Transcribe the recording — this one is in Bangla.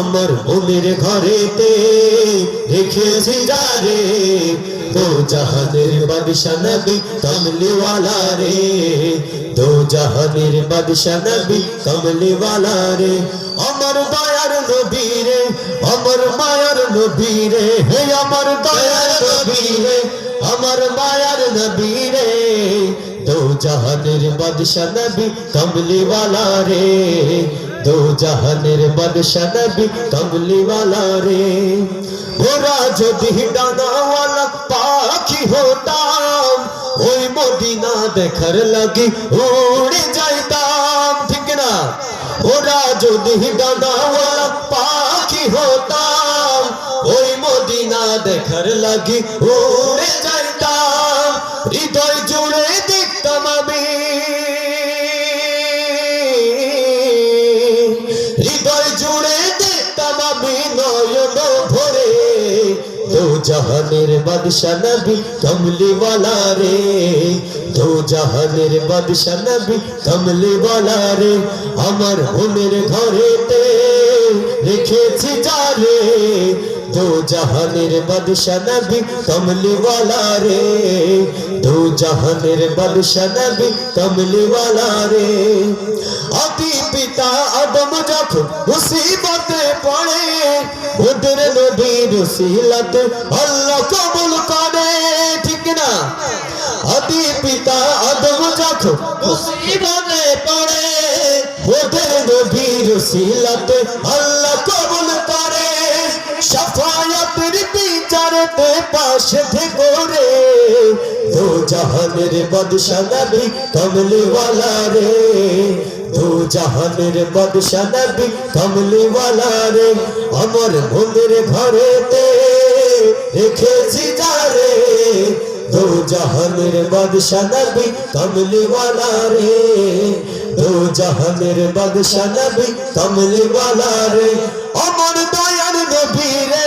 আমার মনের ঘরেতে রেখেছি যারে দো জাহানের বাদশা নবী কমলিওয়ালা রে দো জাহানের বাদশা নবী কমলিওয়ালা রে। আমার দয়ার নবী রে, আমার মায়ার নবী রে, হে আমার দয়ার নবী রে, আমার মায়ার নবী রে। জাহানের বাদশা নবী কমলিওয়ালা রে। দো জাহানের বাদশা নবী কমলিওয়ালা রে। ওরা যদি ডানাওয়ালা পাখি হতাম, ওই মদিনা দেখার লাগি উড়ে যাইতাম, ঠিক না ওরা যদি ডানাওয়ালা পাখি হতাম, ওই মদিনা দেখার লাগি উড়ে যাইতাম। হৃদয় হৃদয় জুড়ে দেখতাম আমি নয়ন ভরে। দো জাহানের বাদশা নবী কমলিওয়ালা রে। দো জাহানের বাদশা নবী কমলিওয়ালা রে। আমার মনের ঘরেতে রেখেছি যারে দো জাহানের বাদশা নবী কমলিওয়ালা রে। দো জাহানের বাদশা নবী কমলিওয়ালা রে। আদি পিতা আদম মুসিবতে পড়ে। ওদের নবীর সিলাতে আল্লাহ কবুল করে। ঠিক না? আদি পিতা আদম যখন মুসিবতে পড়ে। ওদের নবীর সিলাতে আল্লাহ কবুল করে। সাফায়াতের বিচারতে পাশে থেকে রে। দো জাহানের বাদশা নবী, কমলিওয়ালা রে। জাহানের বাদশা নবী কমলিওয়ালা রে আমার মনের ঘরেতে রেখেছি যারে দো জাহানের বাদশা নবী কমলিওয়ালা রে দো জাহানের বাদশা নবী কমলিওয়ালা রে আমার দয়ার নবী রে